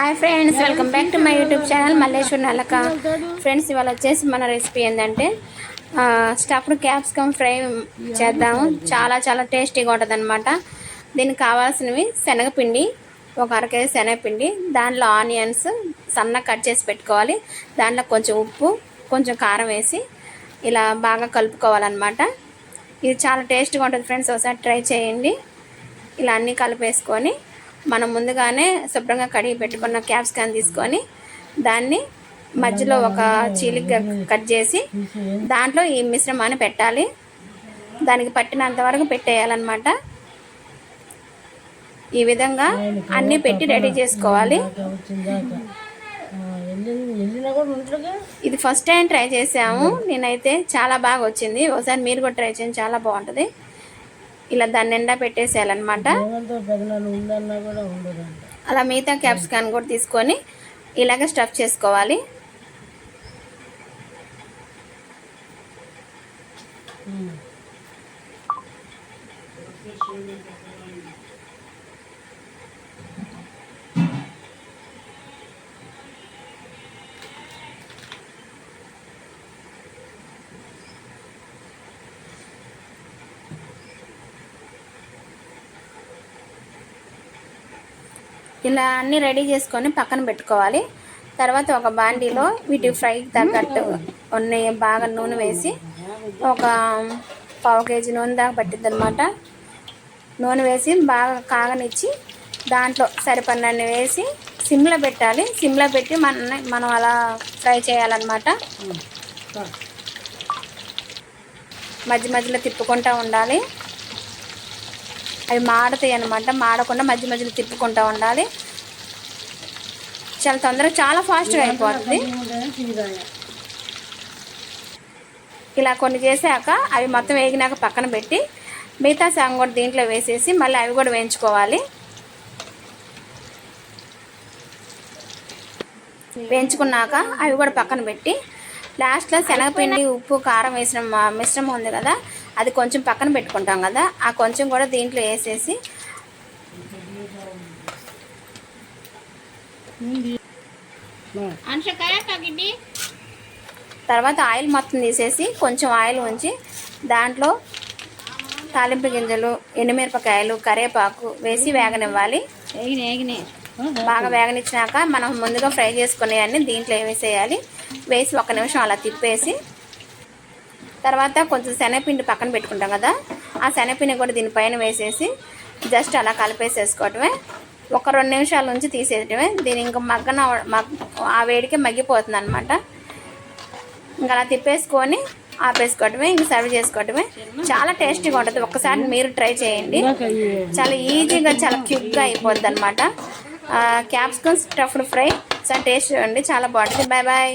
Hi friends welcome back to my YouTube channel Malleshwar Nalaka friends ఇవాళ వచ్చేసి మన recipe ఏంటంటే స్టఫ్డ్ క్యాప్సికమ్ ఫ్రై చేద్దాము. చాలా చాలా టేస్టీగా ఉంటుంది అనమాట దీనికి కావాల్సినవి శనగపిండి ఒక అర కేజీ శనగపిండి దాంట్లో ఆనియన్స్ సన్నగా కట్ చేసి పెట్టుకోవాలి. దాంట్లో కొంచెం ఉప్పు కొంచెం కారం వేసి ఇలా బాగా కలుపుకోవాలన్నమాట. ఇది చాలా టేస్ట్గా ఉంటుంది ఫ్రెండ్స్ ఒకసారి ట్రై చేయండి. ఇలా అన్నీ కలిపేసుకొని మనం ముందుగానే శుభ్రంగా కడిగి పెట్టుకున్న క్యాప్సికన్ తీసుకొని దాన్ని మధ్యలో ఒక చీలిక కట్ చేసి దాంట్లో ఈ మిశ్రమాన్ని పెట్టాలి. దానికి పట్టినంత వరకు పెట్టేయాలన్నమాట. ఈ విధంగా అన్నీ పెట్టి రెడీ చేసుకోవాలి. ఇది ఫస్ట్ టైం ట్రై చేసాము నేనైతే చాలా బాగా వచ్చింది. ఒకసారి మీరు కూడా ట్రై చేయండి. చాలా బాగుంటుంది. ఇలా దాన్ని నిండా పెట్టేసేయాలన్నమాట. అలా మిగతా క్యాప్సికాన్ కూడా తీసుకొని ఇలాగ స్టఫ్ చేసుకోవాలి. ఇలా అన్నీ రెడీ చేసుకొని పక్కన పెట్టుకోవాలి. తర్వాత ఒక బాండీలో వీటి ఫ్రైకి తగ్గట్టు ఉన్న బాగా నూనె వేసి ఒక పావు కేజీ నూనె దాకా పట్టిద్ది అనమాట నూనె వేసి బాగా కాగనిచ్చి దాంట్లో సరిపడినన్ని వేసి సిమ్లో పెట్టాలి. సిమ్లో పెట్టి మన మనం అలా ఫ్రై చేయాలన్నమాట. మధ్య మధ్యలో తిప్పుకుంటూ ఉండాలి. అవి మాడతాయి అనమాట మాడకుండా మధ్య మధ్యలో తిప్పుకుంటూ ఉండాలి. చాలా తొందరగా చాలా ఫాస్ట్గా అయిపోతుంది. ఇలా కొన్ని చేశాక అవి మొత్తం వేగినాక పక్కన పెట్టి మిగతా సగం కూడా దీంట్లో వేసేసి మళ్ళీ అవి కూడా వేయించుకోవాలి. వేయించుకున్నాక అవి కూడా పక్కన పెట్టి లాస్ట్లో శనగపిండి ఉప్పు కారం వేసిన మిశ్రమం ఉంది కదా అది కొంచెం పక్కన పెట్టుకుంటాం కదా ఆ కొంచెం కూడా దీంట్లో వేసేసి తర్వాత ఆయిల్ మొత్తం తీసేసి కొంచెం ఆయిల్ ఉంచి దాంట్లో తాలింపు గింజలు ఎండుమిరపకాయలు కరివేపాకు వేసి వేగనివ్వాలి. బాగా వేగనిచ్చినాక మనం ముందుగా ఫ్రై చేసుకునేవన్నీ దీంట్లో వేసేయాలి వేసి ఒక నిమిషం అలా తిప్పేసి తర్వాత కొంచెం శనగపిండి పక్కన పెట్టుకుంటాం కదా. ఆ శనగపిండి కూడా దీనిపైన వేసేసి జస్ట్ అలా కలిపేసేసుకోవటమే. ఒక రెండు నిమిషాల నుంచి తీసేయటమే. దీని ఇంకా మగ్గన మగ్ ఆ వేడికే మగ్గిపోతుంది అనమాట ఇంకా అలా తిప్పేసుకొని ఆపేసుకోవటమే ఇంక సర్వ్ చేసుకోవటమే. చాలా టేస్టీగా ఉంటుంది. ఒక్కసారి మీరు ట్రై చేయండి. చాలా ఈజీగా చాలా క్యూక్గా అయిపోద్ది అనమాట క్యాప్సికమ్ స్టఫ్డ్ ఫ్రై. చాలా టేస్ట్ చూడండి చాలా బాగుంటుంది. Bye bye.